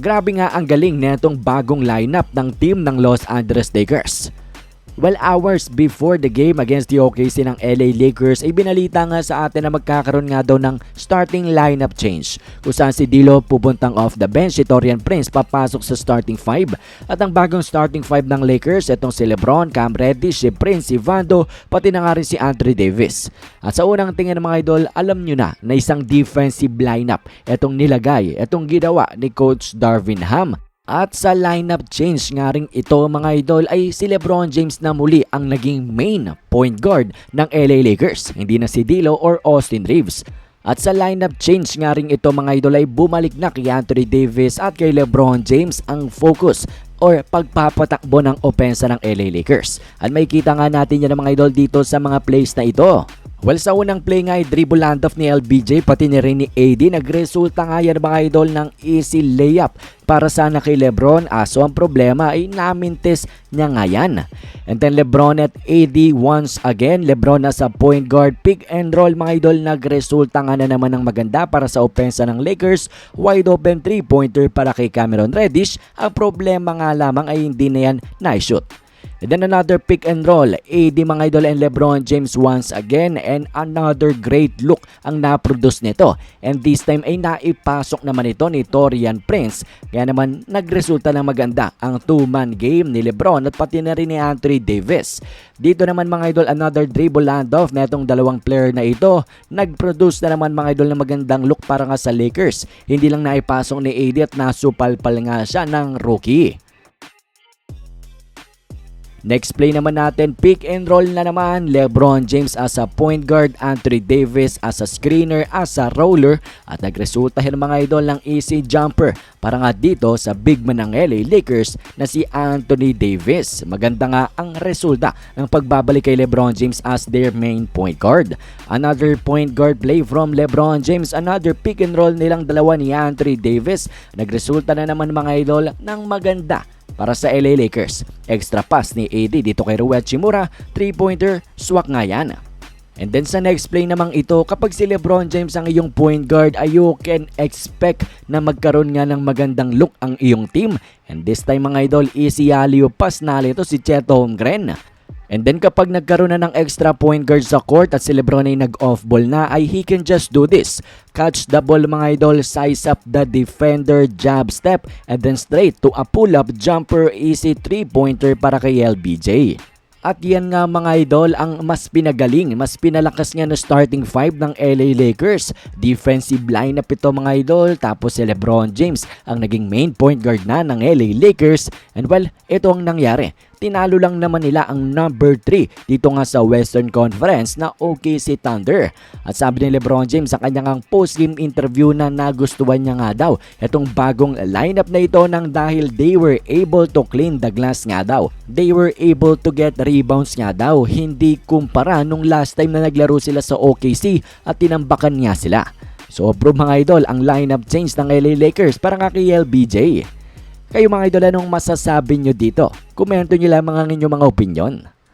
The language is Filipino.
Grabe nga ang galing netong bagong lineup ng team ng Los Angeles Lakers. Well, hours before the game against the OKC ng LA Lakers ay binalita nga sa atin na magkakaroon nga daw ng starting lineup change kung saan si Dilo pupuntang off the bench, si Torian Prince papasok sa starting 5 at ang bagong starting 5 ng Lakers itong si Lebron, Cam Reddish, si Prince, si Vando, pati na nga rin si Anthony Davis. At sa unang tingin ng mga idol, alam nyo na na isang defensive lineup itong nilagay, itong ginawa ni Coach Darvin Ham at sa lineup change nga rin ito mga idol ay si Lebron James na muli ang naging main point guard ng LA Lakers. Hindi na si Dilo or Austin Reeves. At sa lineup change nga rin ito mga idol ay bumalik na kay Anthony Davis at kay Lebron James ang focus or pagpapatakbo ng opensa ng LA Lakers. At makikita nga natin yan mga idol dito sa mga plays na ito. Well, sa unang play nga ay dribble handoff ni LBJ pati ni rin ni AD. Nagresulta nga yan mga idol ng easy layup para sana kay Lebron. Aso ang problema ay namintis niya nga yan. And then Lebron at AD once again. Lebron nasa point guard pick and roll mga idol. Nagresulta nga na naman ng maganda para sa opensa ng Lakers. Wide open 3-pointer para kay Cameron Reddish. Ang problema nga lamang ay hindi na yan na-shoot. And then another pick and roll. AD mga idol and Lebron James once again and another great look ang na-produce nito. And this time ay naipasok naman ito ni Torian Prince. Kaya naman nagresulta ng maganda ang two-man game ni Lebron at pati na rin ni Anthony Davis. Dito naman mga idol another dribble handoff na itong dalawang player na ito. Nag-produce na naman mga idol ng magandang look para nga sa Lakers. Hindi lang naipasok ni AD at nasupalpal nga siya ng rookie. Next play naman natin, pick and roll na naman. Lebron James as a point guard, Anthony Davis as a screener, as a roller at nagresulta ng mga idol ng easy jumper para nga dito sa big man ng LA Lakers na si Anthony Davis. Maganda nga ang resulta ng pagbabalik kay Lebron James as their main point guard. Another point guard play from Lebron James, another pick and roll nilang dalawa ni Anthony Davis. Nagresulta na naman mga idol ng maganda para sa LA Lakers. Extra pass ni AD dito kay Ruel Chimura, 3-pointer, swak nga yan. And then sa next play namang ito, kapag si Lebron James ang iyong point guard, ay you can expect na magkaroon nga ng magandang look ang iyong team. And this time mga idol, easy alley pass na ito si Cheto Holmgren. And then kapag nagkaroon na ng extra point guard sa court at si Lebron ay nag-off ball na ay he can just do this. Catch the ball mga idol, size up the defender, jab step, and then straight to a pull-up jumper easy 3-pointer para kay LBJ. At yan nga mga idol ang mas pinagaling, mas pinalakas nga na starting 5 ng LA Lakers. Defensive lineup ito mga idol. Tapos si Lebron James ang naging main point guard na ng LA Lakers. And well, ito ang nangyari. Tinalo lang naman nila ang number 3 dito nga sa Western Conference na OKC Thunder. At sabi ni Lebron James sa kanyang post-game interview na nagustuhan niya nga daw itong bagong lineup na ito nang dahil they were able to clean the glass nga daw. They were able to get rebounds nga daw. Hindi kumpara nung last time na naglaro sila sa OKC at tinambakan nga sila. So bro mga idol, ang lineup change ng LA Lakers para nga kay LBJ. Kayo mga idol, anong masasabi nyo dito? Komento nyo lamang ang inyong mga opinion.